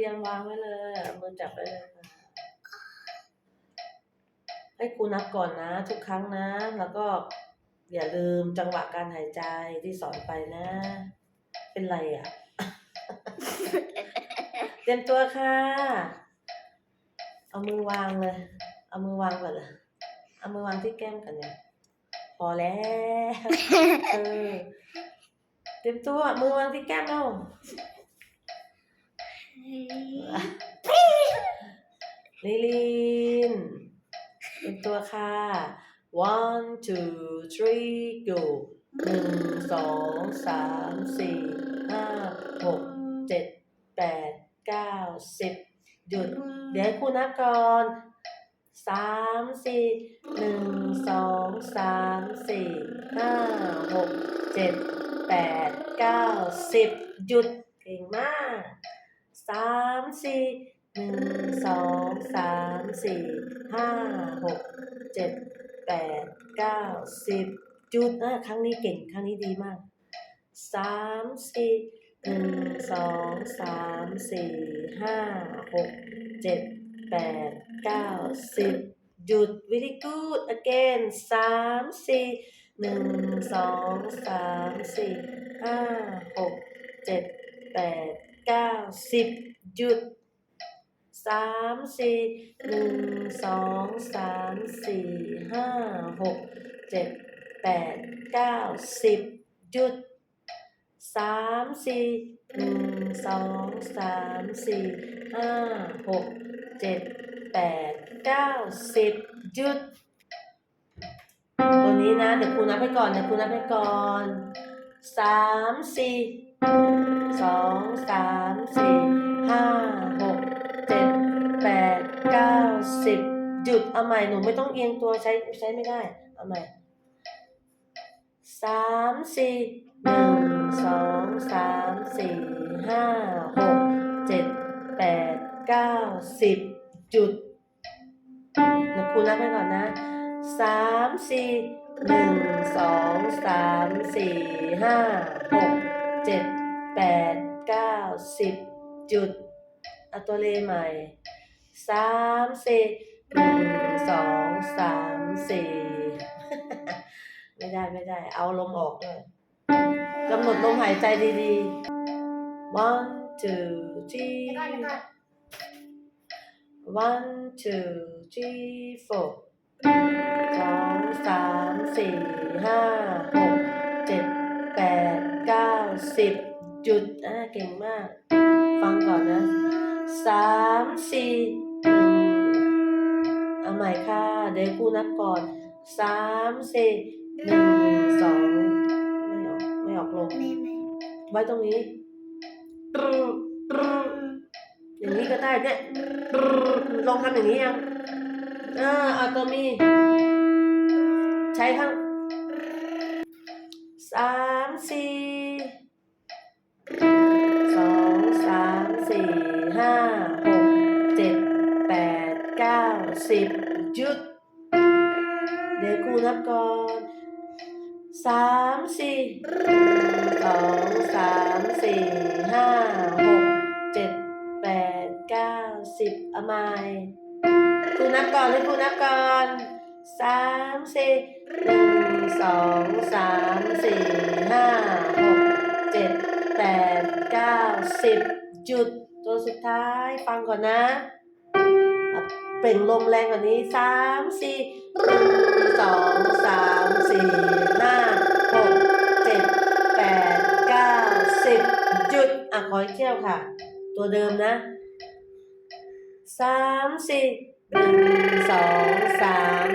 ตียมวางไว้เลยเอามือจับไว้เลยค่ะให้ครูนับก่อนนะ ทุกครั้งนะ แล้วก็อย่าลืมจังหวะการหายใจที่สอนไปนะ เป็นไรอะ เตรียมตัวค่ะ เอามือวางเลย เอามือวางก่อนเลยเอามือวางที่แก้มกันเนี่ยพอแล้วเออเตรียมตัวมือวางที่แก้มเอา ลิลินเตรียมตัวค่ะ one two three go หนึ่งสองสามสี่ห้าหกเจ็ดแปดเก้าสิบหยุด เดี๋ยวครูนับก่อนสามสี่หนึ่งสองสามสี่ห้าหกเจ็ดแปดเก้าสิบหยุด เก่งมาก สามสี่หนึ่งสองสามสี่ห้าหกเจ็ดแปดเก้าสิบหยุดอะครั้งนี้เก่งครั้งนี้ดีมากสามสี่หนึ่งสองสามสี่ห้าหกเจ็ดแปดเก้าสิบหยุด very good again สามสี่หนึ่งสองสามสี่ห้าหกเจ็ดแปด เก้าสิบหยุดสามสี่หนึ่งสองสามสี่ห้าหกเจ็ดแปดเก้าสิบหยุดสามสี่หนึ่งสองสามสี่ห้าหกเจ็ดแปดเก้าสิบหยุดตัวนี้นะ เดี๋ยวครูนับให้ก่อนเดี๋ยวครูนับให้ก่อนสามสี่ ดเอาใหม่หนูไม่ต้องเอียงตัวใช้ใช้ไม่ได้ เอาใหม่สามสี่หนึ่งสองสามสี่ห้าหกเจ็ดแปดเก้าสิบจุดเดี๋ยวครูนับให้ก่อนนะสามสี่หนึ่งสองสามสี่ห้าหกเจ็ดแปดเก้าสิบจุดเอาตัวเลใหม่สามสี่ หนึ่งสองสามสี่ไม่ได้ไม่ได้ เอาลมออกด้วยกำหนดลมหายใจดีๆ one two three one two three four สองสามสี่ห้าหกเจ็ดแปดเก้าสิบจุดอ่าเก่งมาก ฟังก่อนนะสามสี่ ใหม่ค่ะ เดี๋ยวครูนับก่อนสามสี่หนึ่งสองไม่ออกไม่ออกลงไว้ตรงนี้อย่างนี้ก็ได้เนี่ยลองทำอย่างนี้ยังเออเอาตัวมีใช้ทั้งสามสี่สองสามสี่ห้าหกเจ็ดแปดเก้าสิบ หยุด เดี๋ยวครูนับก่อนสามสี่สองสามสี่ห้าหกเจ็ดแปดเก้าสิบอาม่ครูนับก่อนให้ครูนับก่อนสามสี่หนึ่งสองสามสี่ห้าหกเจ็ดแปดเก้าสิบหยุดตัวสุดท้ายฟังก่อนนะ เปล่งลมแรงกว่านี้สามสี่หนึ่งสองสามสี่ห้าหกเจ็ดแปดเก้าสิบหยุดอะขอยเที่ยวค่ะ ตัวเดิมนะสามสี่หนึ่งสองสาม